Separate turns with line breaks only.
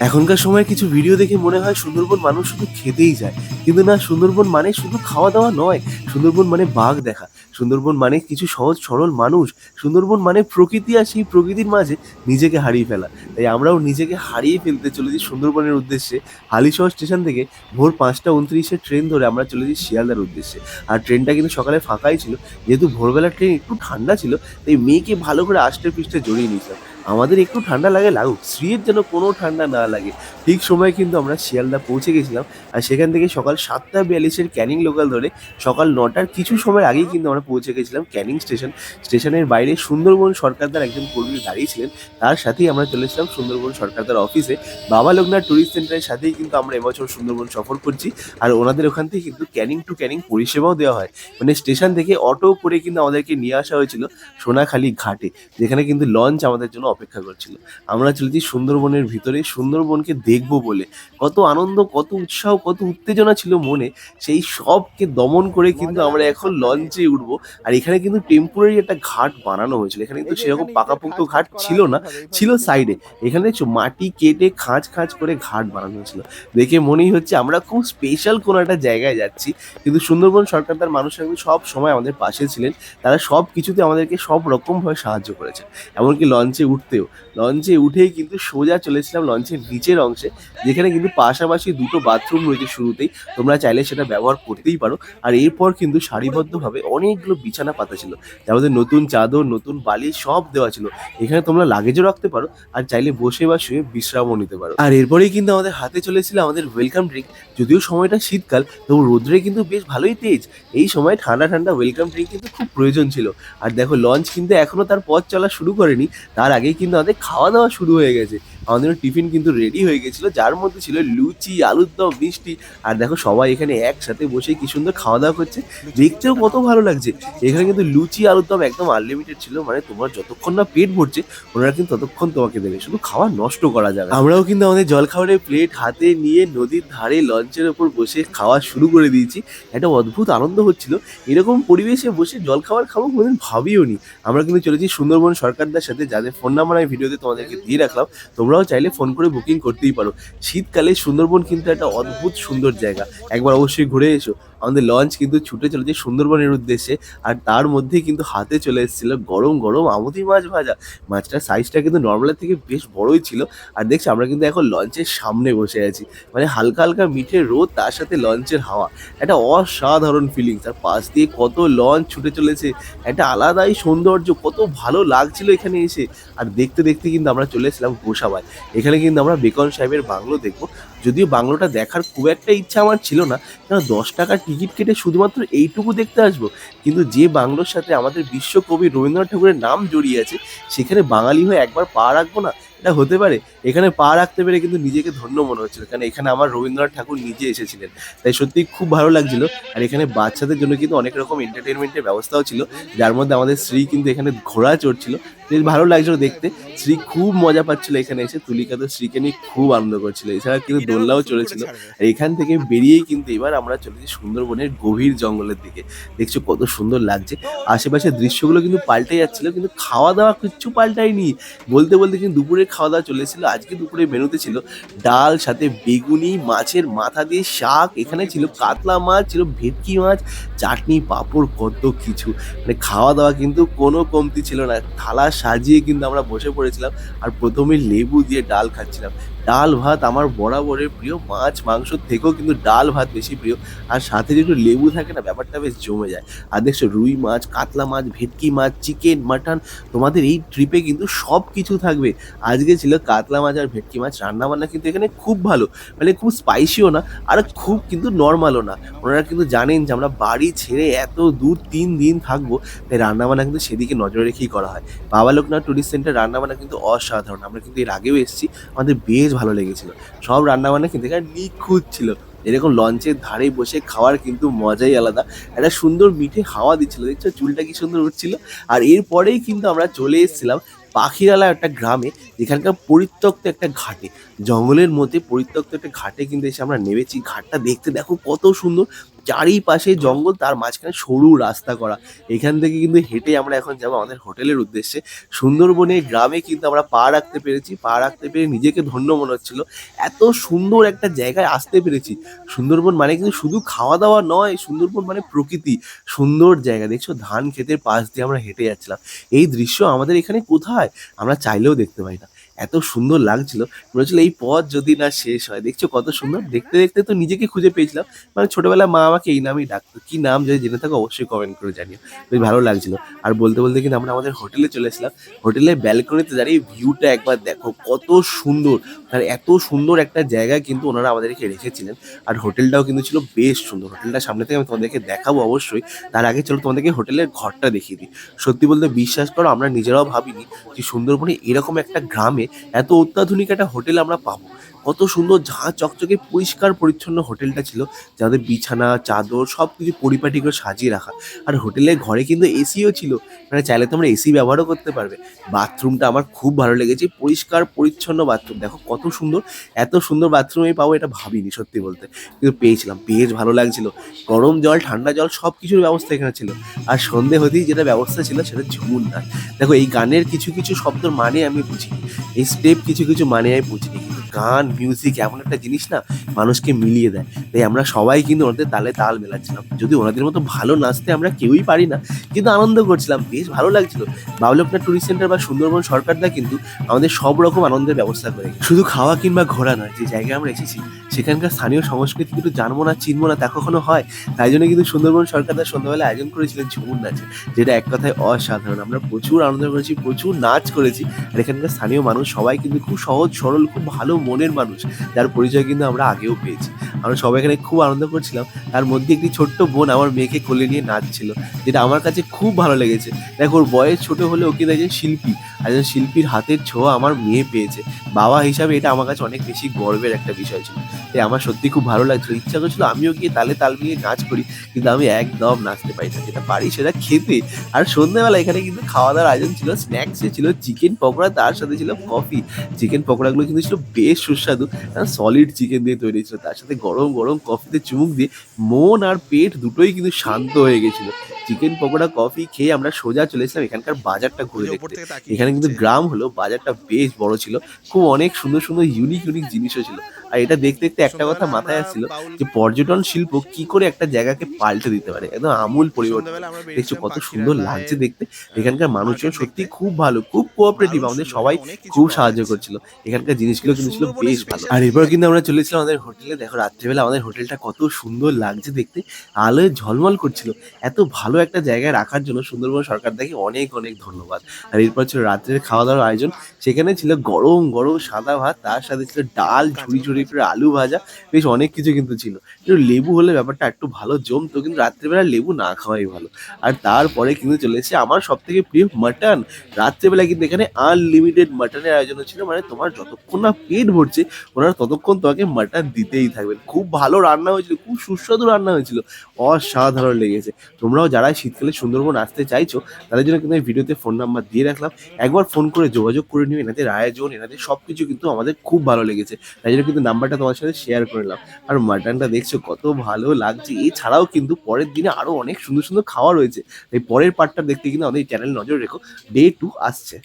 এখনকার সময় কিছু ভিডিও দেখে মনে হয় সুন্দরবন মানুষ শুধু খেতেই যায় কিন্তু না, সুন্দরবন মানে শুধু খাওয়া দাওয়া নয়। সুন্দরবন মানে বাঘ দেখা। সুন্দরবন মানে কিছু সহজ, সরল মানুষ। সুন্দরবন মানে প্রকৃতি আর সেই প্রকৃতির মাঝে নিজেকে হারিয়ে ফেলা। তাই আমরাও নিজেকে হারিয়ে ফেলতে চলেছি সুন্দরবনের উদ্দেশ্যে। হালিশহর স্টেশন থেকে ভোর পাঁচটা উনত্রিশে ট্রেন ধরে আমরা চলেছি শিয়ালদার উদ্দেশ্যে। আর ট্রেনটা কিন্তু সকালে ফাঁকাই ছিল। যেহেতু ভোরবেলার ট্রেন একটু ঠান্ডা ছিল, তাই মেয়েকে ভালো করে আষ্টে পৃষ্ঠে জড়িয়ে নিয়েছিলাম। আমাদের একটু ঠান্ডা লাগে, লাগুক। স্ত্রীর যেন কোনো ঠান্ডা না লাগে। ঠিক সময় কিন্তু আমরা শিয়ালদা পৌঁছে গেছিলাম। আর সেখান থেকে সকাল সাতটা বিয়াল্লিশের ক্যানিং লোকাল ধরে সকাল নটার কিছু সময় আগেই কিন্তু আমরা পৌঁছে গেছিলাম ক্যানিং স্টেশন। স্টেশনের বাইরে সুন্দরবন সরকারদার একজন কর্মী দাঁড়িয়েছিলেন তার সাথেই আমরা চলেছিলাম সুন্দরবন সরকারদার অফিসে। বাবা লোকনাথ ট্যুরিস্ট সেন্টারের সাথেই কিন্তু আমরা এবছর সুন্দরবন সফর করছি। আর ওনাদের ওখান থেকে কিন্তু ক্যানিং টু ক্যানিং পরিষেবাও দেওয়া হয়। মানে স্টেশন থেকে অটো করে কিন্তু আমাদেরকে নিয়ে আসা হয়েছিল সোনাখালী ঘাটে, যেখানে কিন্তু লঞ্চ আমাদের জন্য অপেক্ষা করছিল। আমরা চলেছি সুন্দরবনের ভিতরে, সুন্দরবনকে দেখব বলে। কত আনন্দ, কত উৎসাহ, কত উত্তেজনা ছিল মনে। সেই সবকে দমন করে কিন্তু আমরা এখন লঞ্চে উঠবো। আর এখানে কিন্তু টেম্পোরারি একটা ঘাট বানানো হয়েছিল। এখানে কিন্তু সেরকম পাকাপোক্ত ঘাট ছিল না, ছিল সাইডে এখানে দেখছ মাটি কেটে খাঁজ খাঁজ করে ঘাট বানানো হয়েছিল। দেখে মনেই হচ্ছে আমরা খুব স্পেশাল কোনো একটা জায়গায় যাচ্ছি। কিন্তু সুন্দরবন সরকার তার মানুষের কিন্তু সব সময় আমাদের পাশে ছিলেন। তারা সব কিছুতে আমাদেরকে সব রকমভাবে সাহায্য করেছে এমনকি লঞ্চে উঠতেও লঞ্চে উঠেই কিন্তু সোজা চলেছিলাম লঞ্চের নিচের অংশে, যেখানে কিন্তু পাশাপাশি দুটো বাথরুম রয়েছে শুরুতেই। তোমরা চাইলে সেটা ব্যবহার করতেই পারো। আর এরপর কিন্তু সারিবদ্ধভাবে অনেকগুলো বিছানা পাতা ছিল। যার নতুন চাদর, নতুন বালি সব দেওয়া ছিল। এখানে তোমরা লাগেজও রাখতে পারো আর চাইলে বসে বা শুয়ে বিশ্রামও নিতে পারো। আর এরপরেই কিন্তু আমাদের হাতে চলেছিল আমাদের ওয়েলকাম ড্রিঙ্ক যদিও সময়টা শীতকাল, তবু রোদ্রে কিন্তু বেশ ভালোই তেজ। এই সময় ঠান্ডা ঠান্ডা ওয়েলকাম ড্রিঙ্ক কিন্তু খুব প্রয়োজন ছিল। আর দেখো, লঞ্চ কিন্তু এখনও তার পথ চলা শুরু করেনি। তার আগেই কিন্তু আমাদের খাওয়া দাওয়া শুরু হয়ে গেছে। আমাদের টিফিন কিন্তু রেডি হয়ে গেছিল, যার মধ্যে ছিল লুচি, আলুর দম, মিষ্টি। আর দেখো সবাই এখানে একসাথে বসে কি সুন্দর খাওয়া দাওয়া করছে। দেখতেও কত ভালো লাগছে। এখানে কিন্তু লুচি, আলুর দম একদম আনলিমিটেড ছিল। মানে তোমার যতক্ষণ না পেট ভরছে, ওনারা কিন্তু ততক্ষণ তোমাকে দেবে। শুধু খাওয়া নষ্ট করা যাবে আমরাও কিন্তু আমাদের জল খাবারের প্লেট হাতে নিয়ে নদীর ধারে লঞ্চের ওপর বসে খাওয়া শুরু করে দিয়েছি। একটা অদ্ভুত আনন্দ হচ্ছিল। এরকম পরিবেশে বসে জল খাবার খাব কোনোদিন ভাবিও নি আমরা কিন্তু চলেছি সুন্দরবন সরকারদার সাথে, যাদের ফোন নাম্বার আমি ভিডিওতে তোমাদেরকে দিয়ে রাখলাম। তোমরাও চাইলে ফোন করে বুকিং করতেই পারো। শীতকালে সুন্দরবন কিন্তু একটা অদ্ভুত সুন্দর জায়গা। একবার অবশ্যই ঘুরে এসো। আমাদের লঞ্চ কিন্তু ছুটে চলেছে সুন্দরবনের উদ্দেশ্যে, আর তার মধ্যেই কিন্তু হাতে চলে এসেছিল গরম গরম আমুদি মাছ ভাজা। মাছটার সাইজটা কিন্তু নর্মালের থেকে বেশ বড়ই ছিল। আর দেখছি আমরা কিন্তু এখন লঞ্চের সামনে বসে আছি। মানে হালকা হালকা মিঠে রোদ, তার সাথে লঞ্চের হাওয়া। একটা অসাধারণ ফিলিংস আর পাশ দিয়ে কত লঞ্চ ছুটে চলেছে। একটা আলাদাই সৌন্দর্য, কত ভালো লাগছিল এখানে এসে। আর দেখতে দেখতে কিন্তু আমরা চলে এসেছিলাম গোসাবায়। এখানে কিন্তু আমরা বেকন সাহেবের বাংলো দেখব। যদিও বাংলোটা দেখার খুব একটা ইচ্ছা আমার ছিল না, কেন দশ টিকিট কেটে শুধুমাত্র এইটুকু দেখতে আসব। কিন্তু যে বাংলোর সাথে আমাদের বিশ্বকবি রবীন্দ্রনাথ ঠাকুরের নাম জড়িয়ে আছে, সেখানে বাঙালি হয়ে একবার পা রাখব না? এটা হতে পারে। এখানে পা রাখতে পেরে কিন্তু নিজেকে ধন্য মনে হচ্ছিল। কারণ এখানে আমার রবীন্দ্রনাথ ঠাকুর নিজে এসেছিলেন। তাই সত্যি খুব ভালো লাগছিল। আর এখানে বাচ্চাদের জন্য কিন্তু অনেক রকম এন্টারটেনমেন্টের ব্যবস্থাও ছিল। যার মধ্যে আমাদের শ্রী কিন্তু এখানে ঘোড়া চড়ছিল বেশ ভালো লাগছিল দেখতে। শ্রী খুব মজা পাচ্ছিল এখানে এসে। তুলিকা তো শ্রীকে নিয়ে খুব আনন্দ করছিল। এছাড়া কিন্তু দোলনাও চলেছিল আর এখান থেকে বেরিয়েই কিন্তু এবার আমরা চলেছি সুন্দরবনের গভীর জঙ্গলের দিকে। দেখছ কত সুন্দর লাগছে। আশেপাশের দৃশ্যগুলো কিন্তু পাল্টে যাচ্ছিল কিন্তু খাওয়া দাওয়া কিচ্ছু পাল্টায়নি। বলতে বলতে কিন্তু দুপুরের খাওয়া দাওয়া চলে এসেছিল আজকে দুপুরে মেনুতে ছিল ডাল, সাথে বেগুনি, মাছের মাথা দিয়ে শাক, এখানে ছিল কাতলা মাছ, ছিল ভেটকি মাছ, চাটনি, পাঁপড় কত কিছু। মানে খাওয়া দাওয়া কিন্তু কোনো কমতি ছিল না, থালা সাজিয়ে কিন্তু আমরা বসে পড়েছিলাম আর প্রথমে লেবু দিয়ে ডাল খাচ্ছিলাম। ডাল ভাত আমার বরাবরের প্রিয়, মাছ, মাংস থেকেও কিন্তু ডাল ভাত বেশি প্রিয়। আর সাথে যদি একটু লেবু থাকে না, ব্যাপারটা বেশ জমে যায়। আর দেখছ রুই মাছ, কাতলা মাছ, ভেটকি মাছ, চিকেন, মাটন, তোমাদের এই ট্রিপে কিন্তু সব কিছু থাকবে। আজকে ছিল কাতলা মাছ আর ভেটকি মাছ। রান্না বান্না কিন্তু এখানে খুব ভালো। মানে খুব স্পাইসিও না, আর খুব কিন্তু নর্মালও না। ওনারা কিন্তু জানেন যে আমরা বাড়ি ছেড়ে এত দূর তিন দিন থাকব, তাই রান্নাবান্না কিন্তু সেদিকে নজর রেখেই করা হয়। বাবা লোকনাথ টুরিস্ট সেন্টার রান্নাবান্না কিন্তু অসাধারণ। আমরা কিন্তু এর আগেও এসেছি। আমাদের বেশ ভালো লেগেছিল। সব রান্নাবান্না কিন্তু এখানে নিখুঁত ছিল। এরকম লঞ্চের ধারে বসে খাওয়ার কিন্তু মজাই আলাদা। একটা সুন্দর মিঠে হাওয়া দিচ্ছিল। দেখছ? চুলটা কি সুন্দর উঠছিল। আর এরপরেই কিন্তু আমরা চলে এসেছিলাম পাখিরালা একটা গ্রামে, যেখানকার পরিত্যক্ত একটা ঘাটে। জঙ্গলের মধ্যে পরিত্যক্ত একটা ঘাটে কিন্তু এসে আমরা নেমেছি। ঘাটটা দেখতে দেখো কত সুন্দর। চারিপাশে জঙ্গল তার মাঝখানে সরু রাস্তা করা। এখান থেকে কিন্তু হেঁটে আমরা এখন যাব আমাদের হোটেলের উদ্দেশ্যে। সুন্দরবনে গ্রামে কিন্তু আমরা পা রাখতে পেরেছি পা রাখতে পেরে নিজেকে ধন্য মনে হচ্ছিল। এত সুন্দর একটা জায়গায় আসতে পেরেছি। সুন্দরবন মানে কিন্তু শুধু খাওয়া দাওয়া নয় সুন্দরবন মানে প্রকৃতি। সুন্দর জায়গা দেখছ? ধান ক্ষেতের পাশ দিয়ে আমরা হেঁটে যাচ্ছিলাম। এই দৃশ্য আমাদের এখানে কোথায়? আমরা চাইলেও দেখতে পাই না। এত সুন্দর লাগছিল। মনে হচ্ছিল এই পথ যদি না শেষ হয়। দেখছ কত সুন্দর? দেখতে দেখতে তো নিজেকে খুঁজে পেয়েছিলাম। মানে ছোটবেলায় মা আমাকে এই নামই ডাকতো। কি নাম যদি জেনে থাকো অবশ্যই কমেন্ট করে জানিও। বেশ ভালো লাগছিল। আর বলতে বলতে কিন্তু আমরা আমাদের হোটেলে চলে এসেছিলাম। হোটেলের ব্যালকনিতে দাঁড়িয়ে ভিউটা একবার দেখো। কত সুন্দর। আর এত সুন্দর একটা জায়গা কিন্তু ওনারা আমাদেরকে রেখেছিলেন। আর হোটেলটাও কিন্তু ছিল বেশ সুন্দর। হোটেলটা সামনে থেকে আমি তোমাদেরকে দেখাবো অবশ্যই। তার আগে চলো তোমাদেরকে হোটেলের ঘরটা দেখিয়ে দিই। সত্যি বলতে বিশ্বাস করো, আমরা নিজেরাও ভাবিনি যে সুন্দরবনে এরকম একটা গ্রামে এত অত্যাধুনিক একটা হোটেল আমরা পাবো। কত সুন্দর, ঝাঁ চকচকে পরিষ্কার পরিচ্ছন্ন হোটেলটা ছিল, যাদের বিছানা, চাদর সব কিছু পরিপাটি করে সাজিয়ে রাখা। আর হোটেলের ঘরে কিন্তু এসিও ছিল মানে চাইলে তোমরা এসি ব্যবহারও করতে পারবে। বাথরুমটা আমার খুব ভালো লেগেছে, পরিষ্কার, পরিচ্ছন্ন বাথরুম। দেখো কত সুন্দর, এত সুন্দর বাথরুম পাবো এটা ভাবিনি, সত্যি বলতে। কিন্তু পেয়েছিলাম, বেশ ভালো লাগছিল। গরম জল, ঠান্ডা জল সব কিছুর ব্যবস্থা এখানে ছিল। আর সন্ধে হতেই যেটা ব্যবস্থা ছিল সেটা ঝুমুর নাচ। দেখো এই গানের কিছু কিছু শব্দর মানে আমি বুঝিনি, এই স্টেপ কিছু কিছু মানে আমি বুঝিনি। গান মিউজিক এমন একটা জিনিস না, মানুষকে মিলিয়ে দেয়। তাই আমরা সবাই কিন্তু ওনাদের তালে তাল মেলাচ্ছিলাম। যদি ওনাদের মতো ভালো নাচতে আমরা কেউই পারি না, কিন্তু আনন্দ করছিলাম, বেশ ভালো লাগছিল। বাবলকনা টুরিস্ট সেন্টার বা সুন্দরবন সরকারদা কিন্তু আমাদের সব রকম আনন্দের ব্যবস্থা করে শুধু খাওয়া কিংবা ঘোরা নয়, যে জায়গায় আমরা এসেছি, সেখানকার স্থানীয় সংস্কৃতি কিন্তু জানব না, চিনবো না, তা কখনো হয়। তাই জন্য কিন্তু সুন্দরবন সরকারদা সন্ধ্যাবেলা আয়োজন করেছিলেন ঝুমুর নাচে, যেটা এক কথায় অসাধারণ। আমরা প্রচুর আনন্দ করেছি, প্রচুর নাচ করেছি, আর এখানকার স্থানীয় মানুষ সবাই কিন্তু খুব সহজ, সরল, খুব ভালো মনের মানুষ, যার পরিচয় কিন্তু আমরা আগেও পেয়েছি। আমরা সবাই এখানে খুব আনন্দ করছিলাম। তার মধ্যে একটি ছোট্ট বোন আমার মেয়েকে কোলে নিয়ে নাচছিল, যেটা আমার কাছে খুব ভালো লেগেছে। দেখো, ওর বয়স ছোট হলে ওকে একজন শিল্পী। আর একজন শিল্পীর হাতের ছোঁয়া আমার মেয়ে পেয়েছে। বাবা হিসাবে এটা আমার কাছে অনেক বেশি গর্বের একটা বিষয় ছিল। তাই আমার সত্যি খুব ভালো লাগছিল। ইচ্ছা করছিল আমিও গিয়ে তালে তাল মিলিয়ে নাচ করি, কিন্তু আমি একদম নাচতে পারি না। যেটা পারি সেটা খেতে। আর সন্ধ্যাবেলা এখানে কিন্তু খাওয়া দাওয়ার আয়োজন ছিল স্ন্যাক্সে ছিল চিকেন পকোড়া, তার সাথে ছিল কফি চিকেন পকোড়াগুলো কিন্তু ছিল বেশ সুস্বাদু। সলিড চিকেন দিয়ে তৈরি ছিল। তার সাথে গরম গরম কফিতে চুমুক দিয়ে মন আর পেট দুটোই কিন্তু শান্ত হয়ে গেছিল। চিকেন পকোড়া কফি খেয়ে আমরা সোজা চলে এসেছিলাম এখানকার বাজারটা ঘুরে দেখতে। এখানে কিন্তু গ্রাম হলো বাজারটা বেশ বড় ছিল। খুব অনেক সুন্দর সুন্দর ইউনিক ইউনিক জিনিসও ছিল। আর এটা দেখতে দেখতে একটা কথা মাথায় আসছিল যে পর্যটন শিল্প কি করে একটা জায়গাকে পাল্টে দিতে পারে একদম আমূল পরিবর্তন। দেখছ কত সুন্দর লাগছে দেখতে। এখানকার মানুষজন সত্যি খুব ভালো খুব কোঅপারেটিভ আমাদের সবাই খুব সাহায্য করছিল। এখানকার জিনিসগুলো কিন্তু ছিল বেশ ভালো। আর এরপর কিন্তু আমরা চলেছিলাম আমাদের হোটেলে। দেখো রাত্রিবেলা আমাদের হোটেলটা কত সুন্দর লাগছে দেখতে। আলোয় ঝলমল করছিল। এত ভালো একটা জায়গায় রাখার জন্য সুন্দরবন সরকার দেখে অনেক অনেক ধন্যবাদ। আর এরপর ছিল রাত্রের খাওয়া দাওয়ার আয়োজন। সেখানে ছিল গরম গরম সাদা ভাত তার সাথে ছিল ডাল ঝুড়ি ঝুড়ি করে আলু ভাজা, বেশ অনেক কিছু কিন্তু ছিল। কিন্তু লেবু হলে ব্যাপারটা একটু ভালো জমতো, কিন্তু রাত্রিবেলা লেবু না খাওয়াই ভালো। আর তারপরে কিন্তু চলে এসেছে আমার সব থেকে প্রিয় মাটন। রাত্রেবেলা কিন্তু এখানে আনলিমিটেড মাটনের আয়োজন ছিল মানে তোমার যতক্ষণ না পেট ভরছে, ওনারা ততক্ষণ তোমাকে মাটন দিতেই থাকবেন। খুব ভালো রান্না হয়েছিল, খুব সুস্বাদু রান্না হয়েছিল, অসাধারণ লেগেছে। তোমরাও যারা শীতকালে সুন্দরবন আসতে চাইছো, তাদের জন্য কিন্তু এই ভিডিওতে ফোন নাম্বার দিয়ে রাখলাম। একবার ফোন করে যোগাযোগ করে নিও, এনাদের আয়োজন, এনাদের সব কিছু কিন্তু আমাদের খুব ভালো লেগেছে। তাই জন্য কিন্তু নাম্বারটা তোমার সাথে শেয়ার করলাম আর মাটনটা দেখছ কত ভালো লাগছে। এছাড়াও কিন্তু পরের দিনে আরও অনেক সুন্দর সুন্দর খাওয়া রয়েছে। এই পরের পার্টটা দেখতে কিন্তু আমাদের চ্যানেল নজর রেখো। ডে টু আসছে।